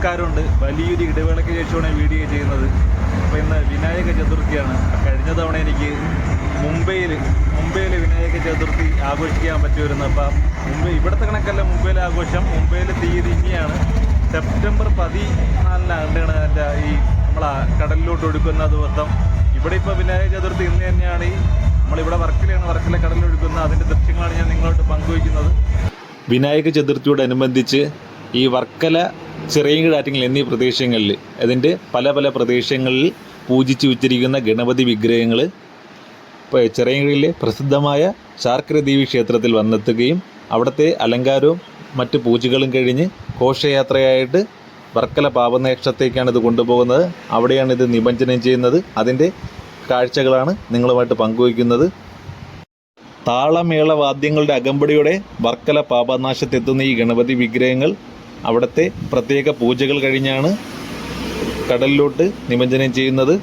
നമസ്കാരമുണ്ട് വലിയൊരു ഇടവേളയ്ക്ക് ശേഷമാണ് വീഡിയോ ചെയ്യുന്നത്. അപ്പോൾ ഇന്ന് വിനായക ചതുർത്ഥിയാണ്. കഴിഞ്ഞ തവണ എനിക്ക് മുംബൈയിൽ മുംബൈയിൽ വിനായക ചതുർത്ഥി ആഘോഷിക്കാൻ പറ്റുമായിരുന്നു അപ്പം മുംബൈ ഇവിടുത്തെ കണക്കല്ല മുംബൈയിലെ ആഘോഷം. മുംബൈയിലെ തീയതി ഇനിയാണ്. സെപ്റ്റംബർ പതിനാലിനാണ് എന്റെ ഈ നമ്മളാ കടലിലോട്ട് ഒഴുക്കുന്ന ദിവസം. ഇവിടെ ഇപ്പോൾ വിനായക ചതുർത്ഥി ഇന്ന് തന്നെയാണ് ഈ നമ്മളിവിടെ വർക്കിലാണ് വർക്കിലെ കടലിലൊഴുക്കുന്ന അതിന്റെ ദൃശ്യങ്ങളാണ് ഞാൻ നിങ്ങളോട് പങ്കുവയ്ക്കുന്നത്. വിനായക ചതുർത്ഥിയോടനുബന്ധിച്ച് ഈ വർക്കല ചിറയൻകിഴാറ്റിങ്ങൽ എന്നീ പ്രദേശങ്ങളിൽ അതിന്റെ പല പല പ്രദേശങ്ങളിൽ പൂജിച്ചു വച്ചിരിക്കുന്ന ഗണപതി വിഗ്രഹങ്ങൾ ചിറയൻകിഴിലെ പ്രസിദ്ധമായ ശാർക്കരദേവി ക്ഷേത്രത്തിൽ വന്നെത്തുകയും അവിടുത്തെ അലങ്കാരവും മറ്റ് പൂജകളും കഴിഞ്ഞ് ഘോഷയാത്രയായിട്ട് വർക്കല പാപനേക്ഷത്തേക്കാണ് ഇത് കൊണ്ടുപോകുന്നത്. അവിടെയാണ് ഇത് നിമഞ്ജനം ചെയ്യുന്നത്. അതിന്റെ കാഴ്ചകളാണ് നിങ്ങളുമായിട്ട് പങ്കുവയ്ക്കുന്നത്. താളമേള വാദ്യങ്ങളുടെ അകമ്പടിയോടെ വർക്കല പാപനാശത്തെത്തുന്ന ഈ ഗണപതി വിഗ്രഹങ്ങൾ അവിടുത്തെ പ്രത്യേക പൂജകൾ കഴിഞ്ഞാണ് കടലിലോട്ട് നിമജ്ജനം ചെയ്യുന്നത്.